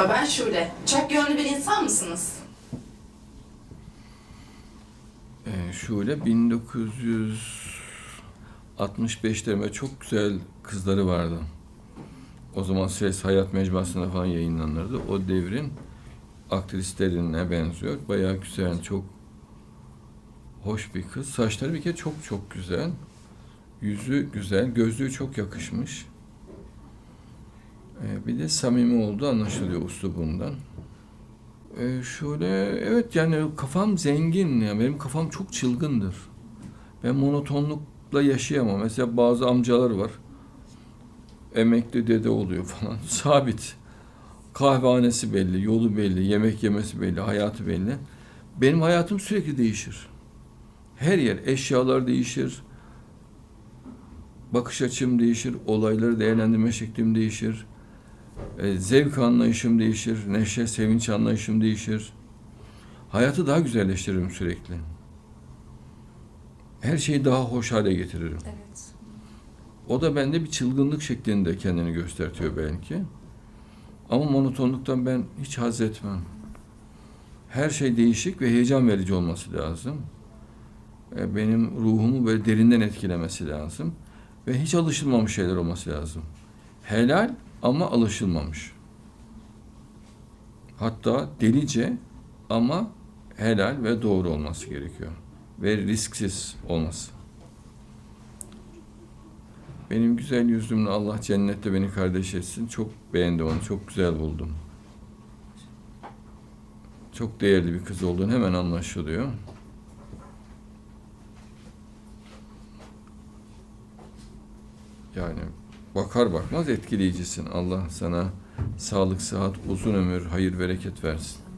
Merhaba ben Şule. Çok yönlü bir insan mısınız? Ee, şöyle 1965'lerinde çok güzel kızları vardı. O zaman Ses Hayat Mecmuası'nda falan yayınlanırdı. O devrin aktrislerine benziyor. Bayağı güzel, çok hoş bir kız. Saçları bir kere çok çok güzel. Yüzü güzel, gözlüğü çok yakışmış. Ee, bir de samimi olduğu anlaşılıyor uslubundan. Ee, şöyle evet yani kafam zengin ya benim kafam çok çılgındır. Ben monotonlukla yaşayamam. Mesela bazı amcalar var. Emekli dede oluyor falan. Sabit. Kahvehanesi belli, yolu belli, yemek yemesi belli, hayatı belli. Benim hayatım sürekli değişir. Her yer, eşyalar değişir. Bakış açım değişir, olayları değerlendirme şeklim değişir. E, zevk anlayışım değişir, neşe, sevinç anlayışım değişir. Hayatı daha güzelleştiririm sürekli. Her şeyi daha hoş hale getiririm. Evet. O da bende bir çılgınlık şeklinde kendini göstertiyor belki. Ama monotonluktan ben hiç haz etmem. Her şey değişik ve heyecan verici olması lazım. E, Benim ruhumu böyle derinden etkilemesi lazım. Ve hiç alışılmamış şeyler olması lazım. Helal ama alışılmamış. Hatta delice ama helal ve doğru olması gerekiyor. Ve risksiz olması. Benim güzel yüzümle Allah cennette beni kardeş etsin. Çok beğendim onu, çok güzel buldum. Çok değerli bir kız olduğunu hemen anlaşılıyor. Yani bakar bakmaz etkileyicisin. Allah sana sağlık, sıhhat, uzun ömür, hayır, bereket versin.